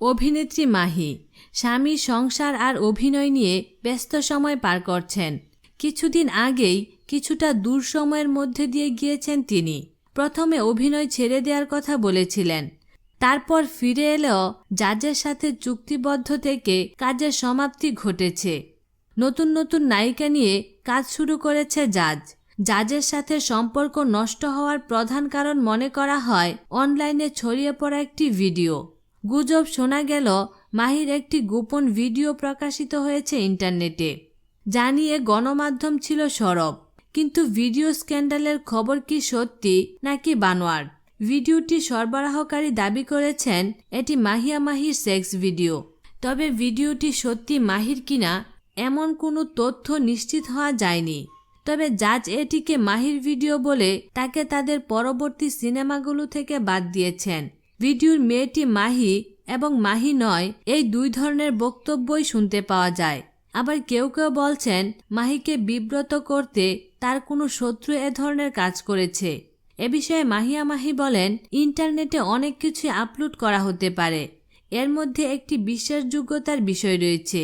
অভিনেত্রী মাহি, স্বামী, সংসার আর অভিনয় নিয়ে ব্যস্ত সময় পার করছেন। কিছুদিন আগেই কিছুটা দূর সময়ের মধ্যে দিয়ে গিয়েছেন তিনি। প্রথমে অভিনয় ছেড়ে দেওয়ার কথা বলেছিলেন। তারপর ফিরে এলেও জাজের সাথে চুক্তিবদ্ধ থেকে কাজের সমাপ্তি ঘটেছে। নতুন নতুন নায়িকা নিয়ে কাজ শুরু করেছে জাজ। জাজের সাথে সম্পর্ক নষ্ট হওয়ার প্রধান কারণ মনে করা হয়, অনলাইনে ছড়িয়ে পড়া একটি ভিডিও। গুজব শোনা গেল, মাহির একটি গোপন ভিডিও প্রকাশিত হয়েছে ইন্টারনেটে। জানিয়ে গণমাধ্যম ছিল সরব। কিন্তু ভিডিও স্ক্যান্ডালের খবর কি সত্যি নাকি বানোয়ার? ভিডিওটি সরবরাহকারী দাবি করেছেন, এটি মাহিয়া মাহির সেক্স ভিডিও। তবে ভিডিওটি সত্যি মাহির কিনা, এমন কোনো তথ্য নিশ্চিত হওয়া যায়নি। তবে জাজ এটিকে মাহির ভিডিও বলে তাকে তাদের পরবর্তী সিনেমাগুলো থেকে বাদ দিয়েছেন। ভিডিওর মেয়েটি মাহি এবং মাহি নয়, এই দুই ধরনের বক্তব্যই শুনতে পাওয়া যায়। আবার কেউ কেউ বলছেন, মাহিকে বিব্রত করতে তার কোনো শত্রু এ ধরনের কাজ করেছে। এ বিষয়ে মাহিয়া মাহি বলেন, ইন্টারনেটে অনেক কিছু আপলোড করা হতে পারে। এর মধ্যে একটি বিশ্বাসযোগ্যতার বিষয় রয়েছে।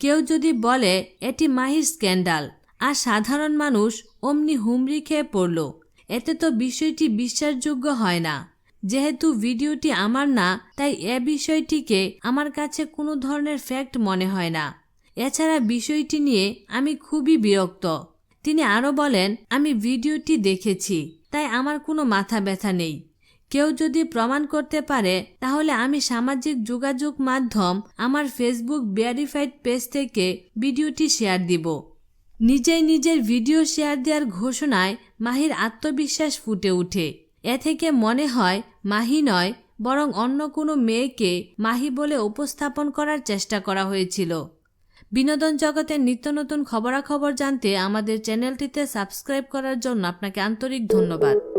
কেউ যদি বলে, এটি মাহির স্ক্যান্ডাল আর সাধারণ মানুষ অমনি হুমড়ি খেয়ে পড়ল, এতে তো বিষয়টি বিশ্বাসযোগ্য হয় না। যেহেতু ভিডিওটি আমার না, তাই এ বিষয়টিকে আমার কাছে কোনো ধরনের ফ্যাক্ট মনে হয় না। এছাড়া বিষয়টি নিয়ে আমি খুবই বিরক্ত। তিনি আরও বলেন, আমি ভিডিওটি দেখেছি, তাই আমার কোনো মাথা ব্যথা নেই। কেউ যদি প্রমাণ করতে পারে, তাহলে আমি সামাজিক যোগাযোগ মাধ্যম আমার ফেসবুক ভেরিফাইড পেজ থেকে ভিডিওটি শেয়ার দিব। নিজেই নিজের ভিডিও শেয়ার দেওয়ার ঘোষণায় মাহির আত্মবিশ্বাস ফুটে ওঠে। এ থেকে মনে হয় মাহি নয়, বরং অন্য কোনো মেয়েকে মাহি বলে উপস্থাপন করার চেষ্টা করা হয়েছিল। বিনোদন জগতের নিত্য নতুন খবরাখবর জানতে আমাদের চ্যানেলটিতে সাবস্ক্রাইব করার জন্য আপনাকে আন্তরিক ধন্যবাদ।